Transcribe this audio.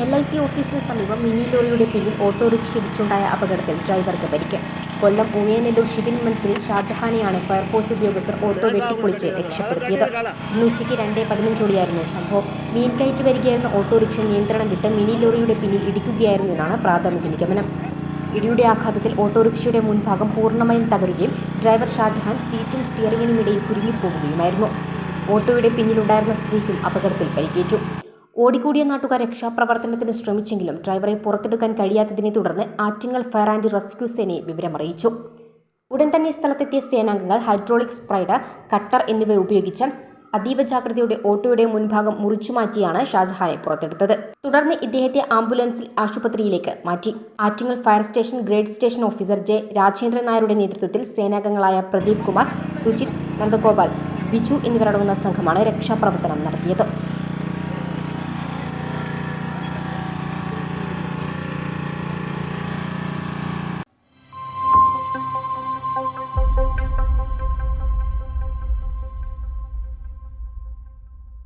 ഓഫീസിന് സമീപം മിനി ലോറിയുടെ പിന്നിൽ ഓട്ടോറിക്ഷ ഇടിച്ചുണ്ടായ അപകടത്തിൽ ഡ്രൈവർക്ക് പരിക്ക് കൊല്ലം ഉമയനല്ലൂർ ഷിബിൻ മൻസിലിൽ ഷാജഹാനെയാണ് ഫയർഫോഴ്സ് ഉദ്യോഗസ്ഥർ ഓട്ടോ വെട്ടിപ്പൊളിച്ച് രക്ഷപ്പെടുത്തിയത്. ഇന്ന് ഉച്ചയ്ക്ക് രണ്ടേ പതിനഞ്ചോടെയായിരുന്നു സംഭവം. മീൻ കയറ്റി വരികയായിരുന്ന ഓട്ടോറിക്ഷ നിയന്ത്രണം വിട്ട് മിനി ലോറിയുടെ പിന്നിൽ ഇടിക്കുകയായിരുന്നു എന്നാണ് പ്രാഥമിക നിഗമനം. ഇടിയുടെ ആഘാതത്തിൽ ഓട്ടോറിക്ഷയുടെ മുൻഭാഗം പൂർണമായും തകരുകയും ഡ്രൈവർ ഷാജഹാൻ സീറ്റും സ്റ്റിയറിംഗിനുമിടയിൽ കുരുങ്ങിപ്പോകുകയുമായിരുന്നു ഓട്ടോയുടെ പിന്നിലുണ്ടായിരുന്ന സ്ത്രീക്കും അപകടത്തിൽ പരിക്കേറ്റു. ഓടിക്കൂടിയ നാട്ടുകാർ രക്ഷാപ്രവർത്തനത്തിന് ശ്രമിച്ചെങ്കിലും ഡ്രൈവറെ പുറത്തെടുക്കാൻ കഴിയാത്തതിനെ തുടർന്ന് ആറ്റിങ്ങൽ ഫയർ ആൻഡ് റെസ്ക്യൂ സേനയെ വിവരമറിയിച്ചു. ഉടൻ തന്നെ സ്ഥലത്തെത്തിയ സേനാംഗങ്ങൾ ഹൈഡ്രോളിക് സ്പ്രൈഡർ കട്ടർ എന്നിവ ഉപയോഗിച്ച് അതീവ ജാഗ്രതയുടെ ഓട്ടോയുടെ മുൻഭാഗം മുറിച്ചു മാറ്റിയാണ് ഷാജഹാനെ പുറത്തെടുത്തത്. തുടർന്ന് ഇദ്ദേഹത്തെ ആംബുലൻസിൽ ആശുപത്രിയിലേക്ക് മാറ്റി. Attingal fire station grade station officer J Rajendran നായരുടെ നേതൃത്വത്തിൽ സേനാംഗങ്ങളായ പ്രദീപ് കുമാർ സുജിത് നന്ദഗോപാൽ ബിജു എന്നിവരടങ്ങുന്ന സംഘമാണ് രക്ഷാപ്രവർത്തനം നടത്തിയത്.